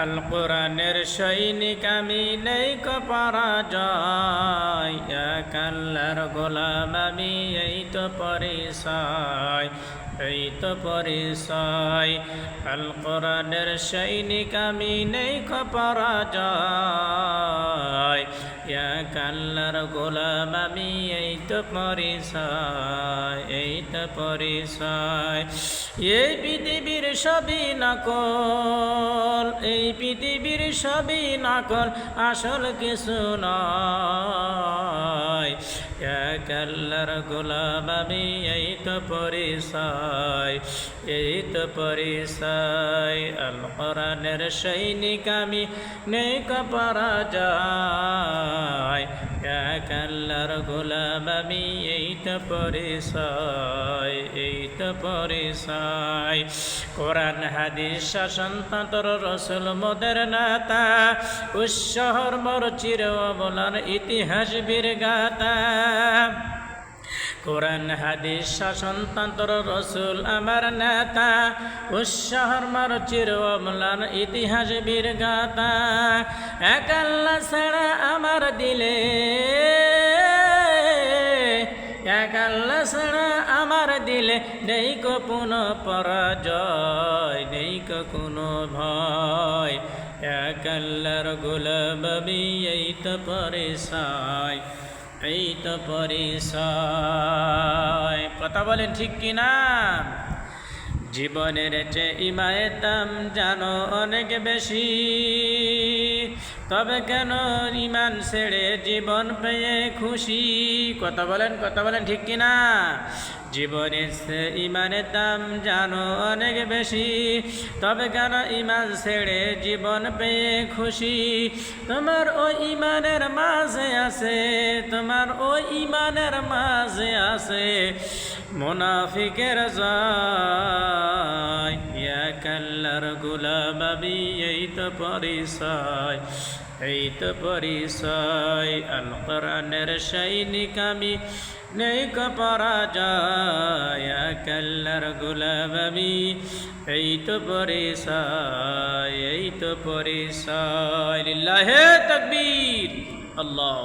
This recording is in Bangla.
আল কোরআনের সৈনিক আমি নেই পরাজয় এক আল্লাহর গোলাম আমি এই তো পরিচয়, এই তো পরিচয়। আল কোরআনের সৈনিক আমি নেই পরাজয় এক আল্লাহর গোলাম আমি, এই তো পরিচয়, এই তো পরিচয়। এই পৃথিবীর সবই নকল, এই পৃথিবীর সবই নকল, আসল কিছু নয়। এক আল্লাহর গোলাম আমি, এই তো পরিচয়, এই তো পরিচয়। আল সৈনিক আমি নেই পরাজয়। এক আল্লাহর গোলাম আমি এই তো পরিচয় এই তো পরিচয়। কোরআন, হাদিস, শাসন তন্ত্র রসুল, মোদের নাতা, উৎসহর মর চির অবলার ইতিহাস বীর গাতা কোরআন, হাদিস শাসনতন্ত্র রসুল, আমার নেতা, উৎসাহর মার চির অমলান ইতিহাস বীর গাতা একাল্লা ছাড়া আমার দিলে এক আমার দিলে নেই কো পুন পরাজয় নেই কোনো ভয়। এক আল্লাহর গোলাবি এই তো পরেশায় এই তো পরিচয়। কথা বলেন ঠিক কিনা জীবনের চেয়ে ইমায়ের দাম জানো অনেক বেশি। তবে কেন ইমান ছেড়ে জীবন পেয়ে খুশি? কথা বলেন কথা বলেন ঠিক কিনা? জীবনের ইমানের দাম জানো অনেক বেশি। তবে কেন ইমান ছেড়ে জীবন পেয়ে খুশি? তোমার ওই ইমানের মাঝে আছে, তোমার ওই ইমানের মাঝে আছে। মোনাফিকের এক আল্লাহর গোলাবাবি এই তো পরিচয় এই তো পরিচয়। আল কোরআনের সৈনিক আমি নেই পরাজয় এক আল্লাহর গোলাবাবি এই তো পরিচয় এই তো পরিচয়, লিল্লাহে তকবীর। আল্লাহ